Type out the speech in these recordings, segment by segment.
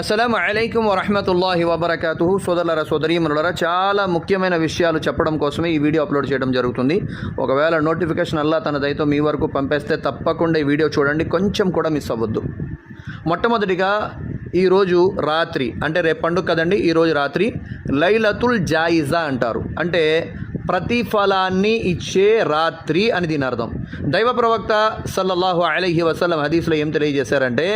అస్సలం అయికం వరహమతుల్లాహి వబర్కతు సోదరులరా సోదరీమనులరా చాలా ముఖ్యమైన విషయాలు చెప్పడం కోసమే ఈ వీడియో అప్లోడ్ చేయడం జరుగుతుంది. ఒకవేళ నోటిఫికేషన్ అల్లా తన దయతో మీ వరకు పంపేస్తే తప్పకుండా ఈ వీడియో చూడండి కొంచెం కూడా మిస్ అవ్వద్దు. మొట్టమొదటిగా ఈరోజు రాత్రి అంటే రేపు పండుగ కదండి ఈరోజు రాత్రి లైలతుల్ జాయిజా అంటారు. అంటే ప్రతిఫలాన్ని ఇచ్చే రాత్రి అని దీని అర్థం. దైవ ప్రవక్త సల్లల్లాహు అలహి వసలం హదీస్లో ఏం తెలియజేశారంటే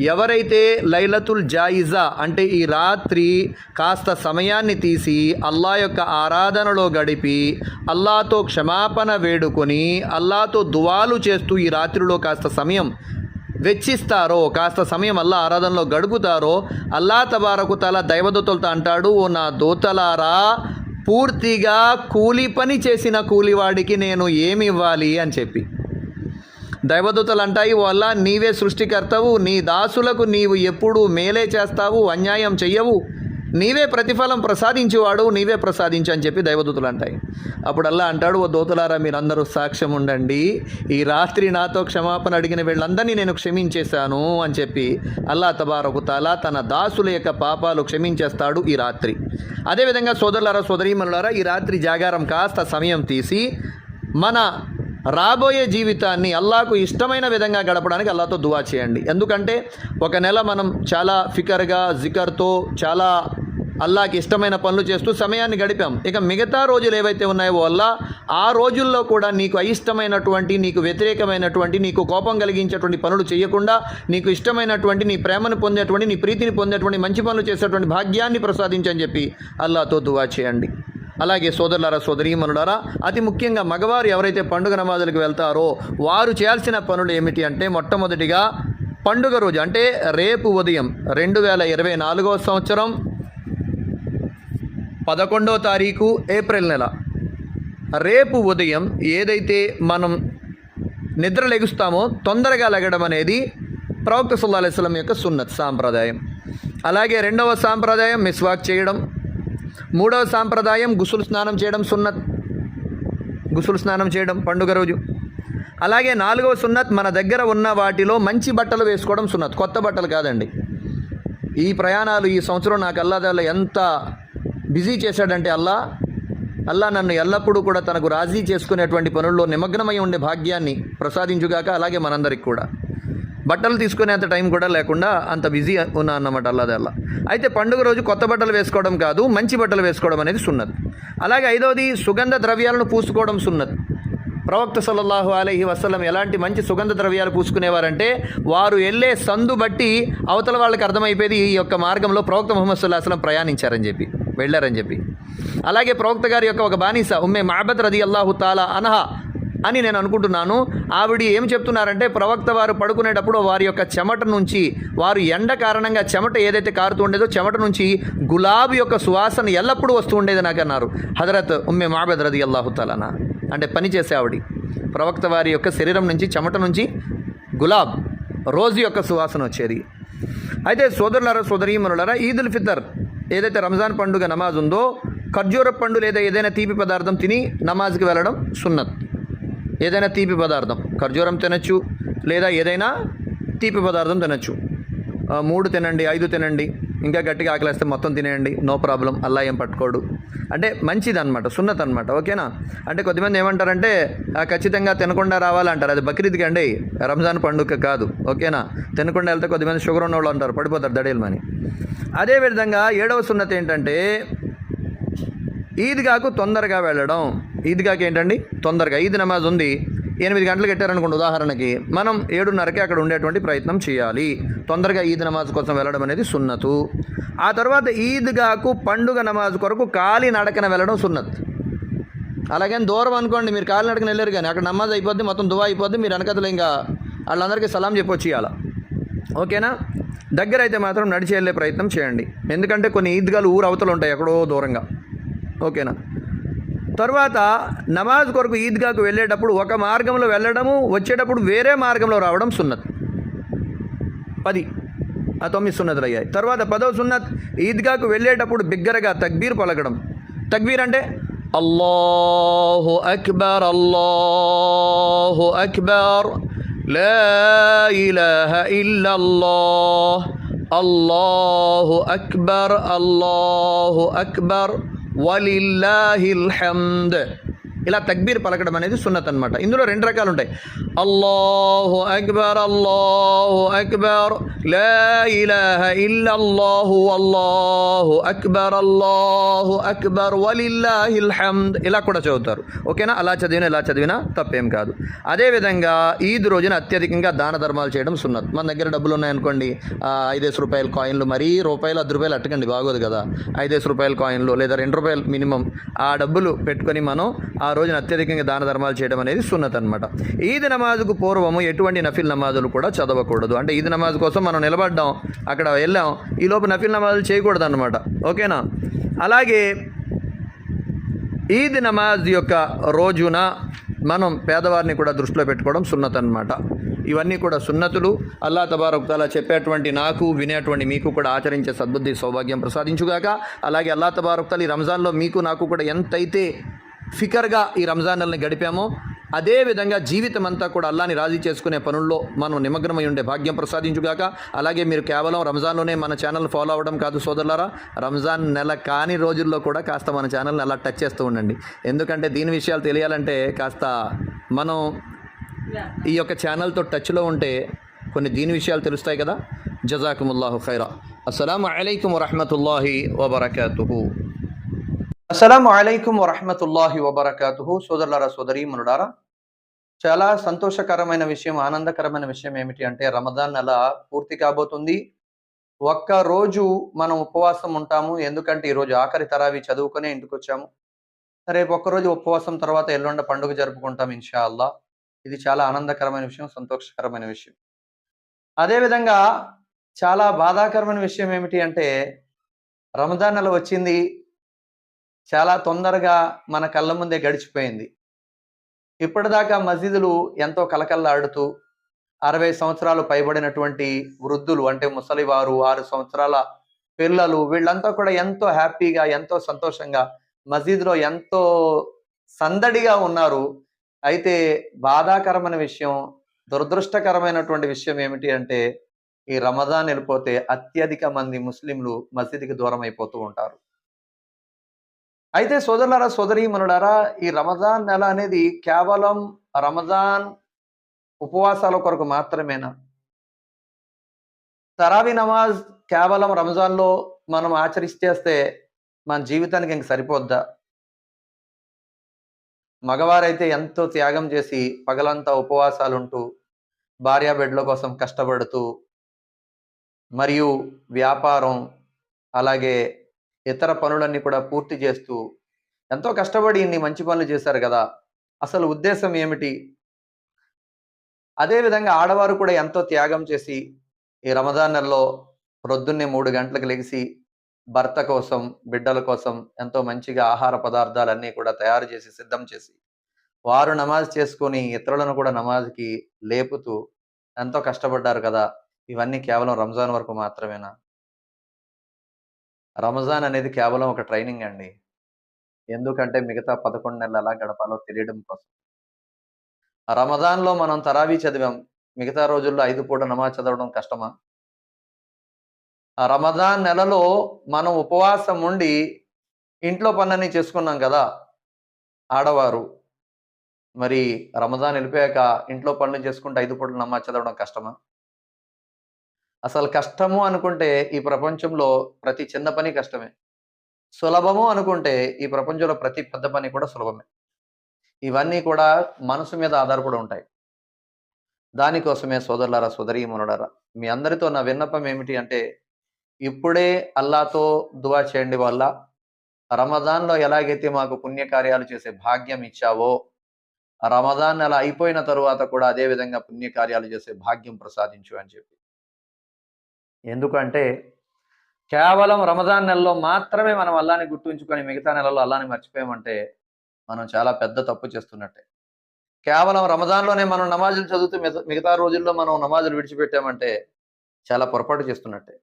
ఎవరైతే లైలతుల్ జాయిజా అంటే ఈ రాత్రి కాస్త సమయాన్ని తీసి అల్లా యొక్క ఆరాధనలో గడిపి అల్లాతో క్షమాపణ వేడుకొని అల్లాతో దువాలు చేస్తూ ఈ రాత్రిలో కాస్త సమయం వెచ్చిస్తారో కాస్త సమయం అల్లా ఆరాధనలో గడుపుతారో అల్లా తబారకు తల దైవదూతలతో అంటాడు ఓ నా దూతలారా పూర్తిగా కూలి పని చేసిన కూలివాడికి నేను ఏమి ఇవ్వాలి? అని చెప్పి. దైవదూతలు అంటాయి వల్ల నీవే సృష్టికర్తవు నీ దాసులకు నీవు ఎప్పుడూ మేలే చేస్తావు అన్యాయం చెయ్యవు. నీవే ప్రతిఫలం ప్రసాదించేవాడు నీవే ప్రసాదించు అని చెప్పి దైవదూతలు అంటాయి అప్పుడు అల్లా అంటాడు ఓ దూతలారా మీరందరూ సాక్ష్యం ఉండండి. ఈ రాత్రి నాతో క్షమాపణ అడిగిన వీళ్ళందరినీ నేను క్షమించేశాను అని చెప్పి అల్లా తబారకుతాలా తన దాసుల యొక్క పాపాలు క్షమించేస్తాడు ఈ రాత్రి. అదేవిధంగా సోదరులారా సోదరీమనులారా ఈ రాత్రి జాగారం కాస్త సమయం తీసి మన రాబోయే జీవితాన్ని అల్లాకు ఇష్టమైన విధంగా గడపడానికి అల్లాతో దువా చేయండి. ఎందుకంటే ఒక నెల మనం చాలా ఫికర్గా జికర్తో చాలా అల్లాకి ఇష్టమైన పనులు చేస్తూ సమయాన్ని గడిపాం. ఇక మిగతా రోజులు ఏవైతే ఉన్నాయో వల్ల ఆ రోజుల్లో కూడా నీకు అయిష్టమైనటువంటి నీకు వ్యతిరేకమైనటువంటి నీకు కోపం కలిగించేటువంటి పనులు చేయకుండా నీకు ఇష్టమైనటువంటి నీ ప్రేమను పొందేటువంటి నీ ప్రీతిని పొందేటువంటి మంచి పనులు చేసేటువంటి భాగ్యాన్ని ప్రసాదించని చెప్పి అల్లాతో దువా చేయండి. అలాగే సోదరులారా సోదరీమనులారా అతి ముఖ్యంగా మగవారు ఎవరైతే పండుగ నమాజులకు వెళ్తారో వారు చేయాల్సిన పనులు ఏమిటి అంటే మొట్టమొదటిగా పండుగ రోజు అంటే రేపు ఉదయం రెండు వేల ఇరవై నాలుగవ సంవత్సరం పదకొండవ తారీఖు ఏప్రిల్ నెల. రేపు ఉదయం ఏదైతే మనం నిద్ర లెగుస్తామో తొందరగా లెగడం అనేది ప్రవక్త సుల్లా అలైస్లం యొక్క సున్నత్ సాంప్రదాయం. అలాగే రెండవ సాంప్రదాయం మిస్వాక్ చేయడం మూడవ సాంప్రదాయం గుసులు స్నానం చేయడం సున్నత్. గుసులు స్నానం చేయడం పండుగ రోజు. అలాగే నాలుగవ సున్నత్ మన దగ్గర ఉన్న వాటిలో మంచి బట్టలు వేసుకోవడం సున్నత్. కొత్త బట్టలు కాదండి. ఈ ప్రయాణాలు ఈ సంవత్సరం నాకు అల్లాదల్ల ఎంత బిజీ చేశాడంటే అల్లా అల్లా నన్ను ఎల్లప్పుడూ కూడా తనకు రాజీ చేసుకునేటువంటి పనుల్లో నిమగ్నమై ఉండే భాగ్యాన్ని ప్రసాదించుగాక అలాగే మనందరికి కూడా. బట్టలు తీసుకునేంత టైం కూడా లేకుండా అంత బిజీ ఉన్నా అన్నమాట అల్లాదే అయితే పండుగ రోజు కొత్త బట్టలు వేసుకోవడం కాదు మంచి బట్టలు వేసుకోవడం అనేది సున్నది. అలాగే ఐదవది సుగంధ ద్రవ్యాలను పూసుకోవడం సున్నది. ప్రవక్త సల్లల్లాహు అలహి వసలం ఎలాంటి మంచి సుగంధ ద్రవ్యాలు పూసుకునేవారంటే వారు వెళ్ళే సందు బట్టి అవతల వాళ్ళకి అర్థమైపోయేది ఈ యొక్క మార్గంలో ప్రవక్త ముహమ్మద్ సుల్లా అసలం ప్రయాణించారని చెప్పి వెళ్ళారని చెప్పి. అలాగే ప్రవక్త గారి యొక్క ఒక బానిస ఉమ్మే మహబద్ రది అల్లాహు తాలా అనహా అని నేను అనుకుంటున్నాను. ఆవిడ ఏం చెప్తున్నారంటే ప్రవక్త వారు పడుకునేటప్పుడు వారి యొక్క చెమట నుంచి వారు ఎండ కారణంగా చెమట ఏదైతే కారుతూ ఉండేదో చెమట నుంచి గులాబీ యొక్క సువాసన ఎల్లప్పుడూ వస్తూ ఉండేది నాకు అన్నారు. హజరత్ ఉమ్మే మాబెద్ రది అల్లాహుతాలనా అంటే పని చేసే ఆవిడ. ప్రవక్త వారి యొక్క శరీరం నుంచి చెమట నుంచి గులాబ్ రోజు యొక్క సువాసన వచ్చేది. అయితే సోదరులారా సోదరీమనులారా ఈదుల్ ఫితర్ ఏదైతే రంజాన్ పండుగ నమాజ్ ఉందో ఖర్జూర పండు లేదా ఏదైనా తీపి పదార్థం తిని నమాజ్కి వెళ్ళడం సున్నత్. ఏదైనా తీపి పదార్థం. ఖర్జూరం తినచ్చు లేదా ఏదైనా తీపి పదార్థం తినచ్చు. మూడు తినండి ఐదు తినండి ఇంకా గట్టిగా ఆకలిస్తే మొత్తం తినేయండి నో ప్రాబ్లం అల్లా ఏం పట్టుకోడు. అంటే మంచిది అనమాట సున్నత్ అనమాట ఓకేనా? అంటే కొద్దిమంది ఏమంటారంటే ఖచ్చితంగా తినకుండా రావాలంటారు. అది బక్రీద్కి అండి రంజాన్ పండుగ కాదు ఓకేనా? తినకుండా వెళ్తే కొద్దిమంది షుగర్ ఉన్న వాళ్ళు అంటారు పడిపోతారు దడేలమని అదేవిధంగా ఏడవ సున్నత ఏంటంటే ఈద్గాకు తొందరగా వెళ్ళడం. ఈద్గాకి ఏంటండి? తొందరగా. ఈద్ నమాజ్ ఉంది. ఎనిమిది గంటలకు కట్టారనుకోండి ఉదాహరణకి. మనం ఏడున్నరకి అక్కడ ఉండేటువంటి ప్రయత్నం చేయాలి. తొందరగా ఈద్ నమాజ్ కోసం వెళ్ళడం అనేది సున్నతు. ఆ తర్వాత ఈద్గాకు పండుగ నమాజ్ కొరకు కాలి నడకన వెళ్ళడం సున్నత్. అలాగే దూరం అనుకోండి మీరు కాలి నడకన వెళ్ళారు కానీ అక్కడ నమాజ్ అయిపోద్ది మొత్తం దువా అయిపోద్ది మీరు వెనకతలు ఇంకా వాళ్ళందరికీ సలాం చెప్పొచ్చు ఇవాళ ఓకేనా? దగ్గర అయితే మాత్రం నడిచి వెళ్ళే ప్రయత్నం చేయండి. ఎందుకంటే కొన్ని ఈద్గాలు ఊరు అవతలు ఉంటాయి ఎక్కడో దూరంగా. ఓకేనా? తర్వాత నమాజ్ కొరకు ఈద్గాకు వెళ్ళేటప్పుడు ఒక మార్గంలో వెళ్ళడము వచ్చేటప్పుడు వేరే మార్గంలో రావడం సున్నత్. పది ఆ తొమ్మిది సున్నతులు అయ్యాయి. తర్వాత పదవ సున్నత్ ఈద్గాకు వెళ్ళేటప్పుడు బిగ్గరగా తక్బీర్ పలకడం. తక్బీర్ అంటే అల్లాహు అక్బర్ అల్లాహు అక్బర్ లా ఇలాహ ఇల్లల్లాహ్ అల్లాహు అక్బర్ అల్లాహు అక్బర్. వలిల్లాహిల్ హమ్ద్ ఇలా తక్బీర్ పలకడం అనేది సున్నత్ అనమాట ఇందులో రెండు రకాలు ఉంటాయి అల్లాహు అక్బర్ అల్లాహు అక్బర్ లా ఇలాహ ఇల్లల్లాహు అల్లాహు అక్బర్ అల్లాహు అక్బర్ వలిల్లాహిల్ హమ్ద్. ఇలా కూడా చదువుతారు. ఓకేనా? అలా చదివినా ఇలా చదివినా తప్పేం కాదు. అదేవిధంగా ఈద్ రోజున అత్యధికంగా దాన ధర్మాలు చేయడం సున్నత్. మన దగ్గర డబ్బులు ఉన్నాయనుకోండి ఐదేసి రూపాయల కాయిన్లు మరీ రూపాయలు అర్ధ రూపాయలు అట్టకండి బాగోదు కదా. ఐదేసి రూపాయల కాయిన్లు లేదా రెండు రూపాయలు మినిమం ఆ డబ్బులు పెట్టుకొని మనం ఆ రోజున అత్యధికంగా దాన ధర్మాలు చేయడం అనేది సున్నత్ అనమాట ఈద్ నమాజుకు పూర్వము ఎటువంటి నఫిల్ నమాజులు కూడా చదవకూడదు. అంటే ఈద్ నమాజ్ కోసం మనం నిలబడ్డాం అక్కడ వెళ్ళాం ఈ లోపు నఫిల్ నమాజులు చేయకూడదు అనమాట ఓకేనా? అలాగే ఈద్ నమాజ్ యొక్క రోజున మనం పేదవారిని కూడా దృష్టిలో పెట్టుకోవడం సున్నత్ అనమాట ఇవన్నీ కూడా సున్నతులు. అల్లా తబారకుతాలా చెప్పేటువంటి నాకు వినేటువంటి మీకు కూడా ఆచరించే సద్బుద్ధి సౌభాగ్యం ప్రసాదించుగాక. అలాగే అల్లా తబారకుతాలి ఈ రంజాన్లో మీకు నాకు కూడా ఎంతైతే ఫికర్గా ఈ రంజాన్ నెలని గడిపామో. అదేవిధంగా జీవితం అంతా కూడా అల్లాని రాజీ చేసుకునే పనుల్లో మనం నిమగ్నమై ఉండే భాగ్యం ప్రసాదించుగాక. అలాగే మీరు కేవలం రంజాన్లోనే మన ఛానల్ ఫాలో అవ్వడం కాదు సోదరులారా. రంజాన్ నెల కాని రోజుల్లో కూడా కాస్త మన ఛానల్ని అలా టచ్ చేస్తూ ఉండండి. ఎందుకంటే దీని విషయాలు తెలియాలంటే కాస్త మనం ఈ యొక్క ఛానల్తో టచ్లో ఉంటే కొన్ని దీని విషయాలు తెలుస్తాయి కదా. జజాకుముల్లాహు ఖైరా. అస్సలం అయికం వరహమతుల్లాహి వబర్కూ అస్సలం అయికం వరహమతుల్లాహి వబర్కాతు సోదరులారా సోదరీమనుడారా చాలా సంతోషకరమైన విషయం ఆనందకరమైన విషయం ఏమిటి అంటే రమదాన్ నెల పూర్తి కాబోతుంది. ఒక్క రోజు మనం ఉపవాసం ఉంటాము. ఎందుకంటే ఈరోజు ఆఖరి తరావి చదువుకునే ఇంటికి వచ్చాము. రేపు ఒక్కరోజు ఉపవాసం తర్వాత ఎల్లుండ పండుగ జరుపుకుంటాం ఇన్షా అల్లా ఇది చాలా ఆనందకరమైన విషయం సంతోషకరమైన విషయం. అదేవిధంగా చాలా బాధాకరమైన విషయం ఏమిటి అంటే రమదాన్ నెల వచ్చింది. చాలా తొందరగా మన కళ్ళ ముందే గడిచిపోయింది. ఇప్పటిదాకా మసీదులు ఎంతో కలకల్లాడుతూ అరవై సంవత్సరాలు పైబడినటువంటి వృద్ధులు అంటే ముసలివారు ఆరు సంవత్సరాల పిల్లలు వీళ్ళంతా కూడా ఎంతో హ్యాపీగా ఎంతో సంతోషంగా మసీదులో ఎంతో సందడిగా ఉన్నారు. అయితే బాధాకరమైన విషయం దురదృష్టకరమైనటువంటి విషయం ఏమిటి అంటే ఈ రమదాన్ వెళ్ళిపోతే అత్యధిక మంది ముస్లింలు మసీదుకి దూరం అయిపోతూ ఉంటారు. అయితే సోదరులారా సోదరీమనులారా ఈ రమజాన్ నెల అనేది కేవలం రమజాన్ ఉపవాసాల కొరకు మాత్రమేనా? తరావి నమాజ్ కేవలం రంజాన్లో మనం ఆచరిస్తేస్తే మన జీవితానికి ఇంక సరిపోద్దా? మగవారైతే ఎంతో త్యాగం చేసి పగలంతా ఉపవాసాలు ఉంటూ బిడ్డల కోసం కష్టపడుతూ మరియు వ్యాపారం అలాగే ఇతర పనులన్నీ కూడా పూర్తి చేస్తూ ఎంతో కష్టపడి ఇన్ని మంచి పనులు చేశారు కదా. అసలు ఉద్దేశం ఏమిటి? అదేవిధంగా ఆడవారు కూడా ఎంతో త్యాగం చేసి ఈ రమదాన్ నెలలో ప్రొద్దున్నే మూడు గంటలకు లెగిసి భర్త కోసం బిడ్డల కోసం ఎంతో మంచిగా ఆహార పదార్థాలన్నీ కూడా తయారు చేసి సిద్ధం చేసి వారు నమాజ్ చేసుకొని ఇతరులను కూడా నమాజ్కి లేపుతూ ఎంతో కష్టపడ్డారు కదా. ఇవన్నీ కేవలం రంజాన్ వరకు మాత్రమేనా? రంజాన్ అనేది కేవలం ఒక ట్రైనింగ్ అండి. ఎందుకంటే మిగతా పదకొండు నెలలు ఎలా గడపాలో తెలియడం కోసం. రమజాన్లో మనం తరావీ చదివాం. మిగతా రోజుల్లో ఐదు పూట నమాజ్ చదవడం కష్టమా? ఆ నెలలో మనం ఉపవాసం ఉండి ఇంట్లో పనులన్నీ చేసుకున్నాం కదా? ఆడవారు. మరి రమజాన్ వెళ్ళిపోయాక ఇంట్లో పనులు చేసుకుంటే ఐదు పూటలు నమాజ్ చదవడం కష్టమా? అసలు కష్టము అనుకుంటే ఈ ప్రపంచంలో ప్రతి చిన్న పని కష్టమే. సులభము అనుకుంటే ఈ ప్రపంచంలో ప్రతి పెద్ద పని కూడా సులభమే. ఇవన్నీ కూడా మనసు మీద ఆధారపడి ఉంటాయి. దానికోసమే సోదరులారా సోదరీమనులారా మీ అందరితో నా విన్నపం ఏమిటి అంటే ఇప్పుడే అల్లాతో దువా చేయండి వల్ల రమదాన్లో ఎలాగైతే మాకు పుణ్యకార్యాలు చేసే భాగ్యం ఇచ్చావో రమదాన్ అలా అయిపోయిన తరువాత కూడా అదే విధంగా పుణ్యకార్యాలు చేసే భాగ్యం ప్రసాదించు అని చెప్పి. ఎందుకంటే కేవలం రమజాన్ నెలలో మాత్రమే మనం అల్లాని గుర్తుంచుకొని మిగతా నెలలో అల్లాని మర్చిపోయామంటే మనం చాలా పెద్ద తప్పు చేస్తున్నట్టే. కేవలం రమదాన్లోనే మనం నమాజులు చదువుతూ మిగతా- రోజుల్లో మనం నమాజులు విడిచిపెట్టామంటే చాలా పొరపాటు చేస్తున్నట్టే.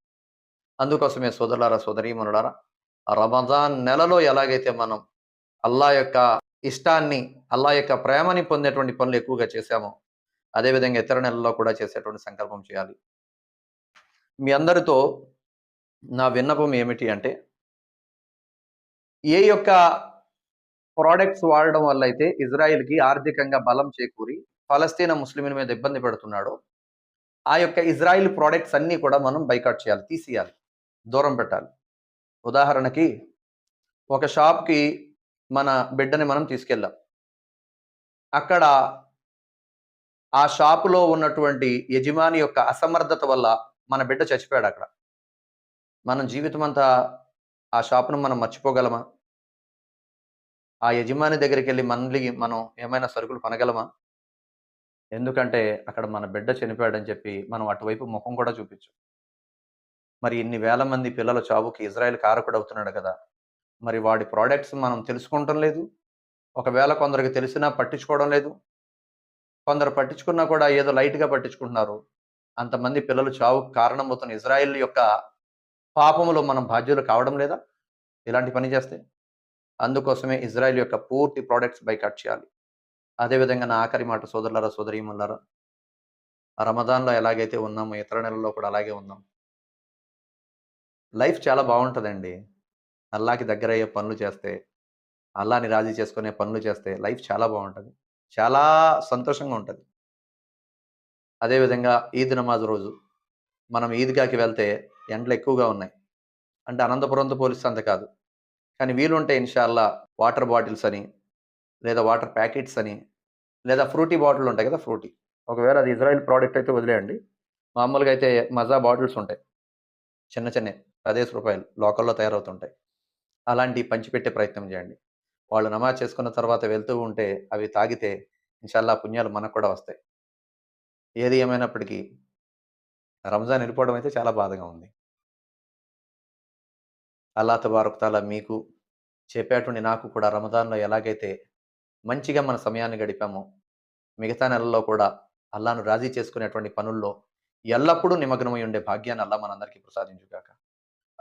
అందుకోసమే సోదరులారా సోదరీమనులారా రమజాన్ నెలలో ఎలాగైతే మనం అల్లా యొక్క ఇష్టాన్ని అల్లా యొక్క ప్రేమని పొందేటువంటి పనులు ఎక్కువగా చేశామో అదేవిధంగా ఇతర నెలల్లో కూడా చేసేటువంటి సంకల్పం చేయాలి. మీ అందరితో నా విన్నపం ఏమిటి అంటే ఏ యొక్క ప్రోడక్ట్స్ వాడడం వల్ల అయితే ఇజ్రాయిల్కి ఆర్థికంగా బలం చేకూరి ఫలస్తీన ముస్లింల మీద ఇబ్బంది పెడుతున్నాడో ఆ యొక్క ఇజ్రాయిల్ ప్రోడక్ట్స్ అన్నీ కూడా మనం బైకాట్ చేయాలి తీసేయాలి దూరం పెట్టాలి. ఉదాహరణకి ఒక షాప్కి మన బిడ్డని మనం తీసుకెళ్ళాం అక్కడ ఆ షాపులో ఉన్నటువంటి యజమాని యొక్క అసమర్థత వల్ల మన బిడ్డ చచ్చిపోయాడు అక్కడ. మనం జీవితం అంతా ఆ షాపును మనం మర్చిపోగలమా? ఆ యజమాని దగ్గరికి వెళ్ళి మళ్ళీ మనం ఏమైనా సరుకులు కొనగలమా? ఎందుకంటే అక్కడ మన బిడ్డ చనిపోయాడని చెప్పి మనం అటువైపు ముఖం కూడా చూపించు. మరి ఇన్ని వేల మంది పిల్లల చావుకి ఇజ్రాయెల్ కారకుడు అవుతున్నాడు కదా? మరి వాడి ప్రోడక్ట్స్ మనం తెలుసుకుంటం లేదు. ఒకవేళ కొందరికి తెలిసినా పట్టించుకోవడం లేదు. కొందరు పట్టించుకున్నా కూడా ఏదో లైట్గా పట్టించుకుంటున్నారు. అంతమంది పిల్లలు చావుకు కారణమవుతున్న ఇజ్రాయెల్ యొక్క పాపములో మనం బాధ్యులు కావడం లేదా? ఇలాంటి పని చేస్తే? అందుకోసమే ఇజ్రాయిల్ యొక్క పూర్తి ప్రోడక్ట్స్ బైకాట్ చేయాలి. అదేవిధంగా నా ఆఖరి మాట సోదరులారా సోదరీమల్లారా రమదాన్లో ఎలాగైతే ఉన్నామో ఇతర నెలల్లో కూడా అలాగే ఉన్నాం. లైఫ్ చాలా బాగుంటుందండి. అల్లాకి దగ్గర అయ్యే పనులు చేస్తే అల్లాని రాజీ చేసుకునే పనులు చేస్తే లైఫ్ చాలా బాగుంటుంది. చాలా సంతోషంగా ఉంటుంది. అదేవిధంగా ఈద్ నమాజ్ రోజు మనం ఈద్గాకి వెళ్తే ఎండలు ఎక్కువగా ఉన్నాయి. అంటే అనంతపురంతో పోలిస్తే అంత కాదు. కానీ వీలుంటే ఇన్షాల్లా వాటర్ బాటిల్స్ అని లేదా వాటర్ ప్యాకెట్స్ అని లేదా ఫ్రూటీ బాటిల్ ఉంటాయి కదా ఫ్రూటీ. ఒకవేళ అది ఇజ్రాయిల్ ప్రోడక్ట్ అయితే వదిలేయండి. మామూలుగా అయితే మజా బాటిల్స్ ఉంటాయి. చిన్న చిన్న పదేసి రూపాయలు లోకల్లో తయారవుతుంటాయి. అలాంటివి పంచిపెట్టే ప్రయత్నం చేయండి. వాళ్ళు నమాజ్ చేసుకున్న తర్వాత వెళ్తూ ఉంటే అవి తాగితే ఇన్షాల్లా పుణ్యాలు మనకు కూడా వస్తాయి. ఏది ఏమైనప్పటికీ రంజాన్ వెళ్ళిపోవడం అయితే చాలా బాధగా ఉంది. అల్లా తబారకుతాలా మీకు చెప్పేటువంటి నాకు కూడా రమదాన్లో ఎలాగైతే మంచిగా మన సమయాన్ని గడిపామో మిగతా నెలల్లో కూడా అల్లాను రాజీ చేసుకునేటువంటి పనుల్లో ఎల్లప్పుడూ నిమగ్నమై ఉండే భాగ్యాన్ని అల్లా మనందరికీ ప్రసాదించుగాక.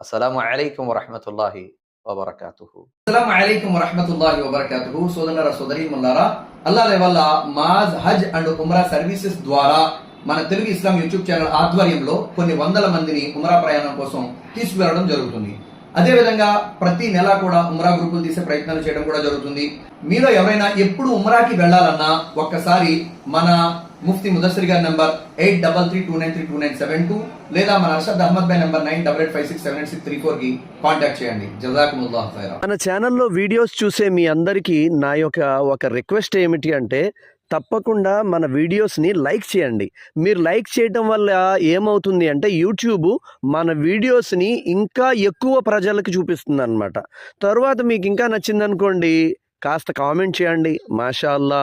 అస్సలాము అలైకుం వరహమతుల్లాహి వబర్కాతు అస్సలం అలైకుం వరహమతుల్లాహి వబర్కాతుహు. సోదరులారా సోదరీమల్లారా అల్లా వల్ల మాజ్ హజ్ అండ్ ఉమ్రా సర్వీసెస్ ద్వారా మన తెలుగు ఇస్లాం యూట్యూబ్ ఛానల్ ఆధ్వర్యంలో కొన్ని వందల మందిని ఉమ్రా ప్రయాణం కోసం తీసుకువెళ్ళడం జరుగుతుంది. అదేవిధంగా ప్రతి నెల కూడా ఉమ్రా గ్రూపులు తీసే ప్రయత్నాలు చేయడం కూడా జరుగుతుంది. మీలో ఎవరైనా ఎప్పుడు ఉమ్రాకి వెళ్ళాలన్నా ఒక్కసారి మన ముఫ్తి ముదస్సరి గారి number eight double three two nine three two nine seven two లేదా మన Arshad Ahmed by number nine double eight five six seven eight six three ఫోర్కి కాంటాక్ట్ చేయండి. జజాకుముల్లాహ్ ఖైరా. మన ఛానల్లో వీడియోస్ చూసే మీ అందరికీ నా యొక్క ఒక రిక్వెస్ట్ ఏమిటి అంటే తప్పకుండా మన వీడియోస్ని లైక్ చేయండి. మీరు లైక్ చేయటం వల్ల ఏమవుతుంది అంటే యూట్యూబ్ మన వీడియోస్ని ఇంకా ఎక్కువ ప్రజలకు చూపిస్తుంది అనమాట తర్వాత మీకు ఇంకా నచ్చిందనుకోండి కాస్త కామెంట్ చేయండి. మాషాల్లా.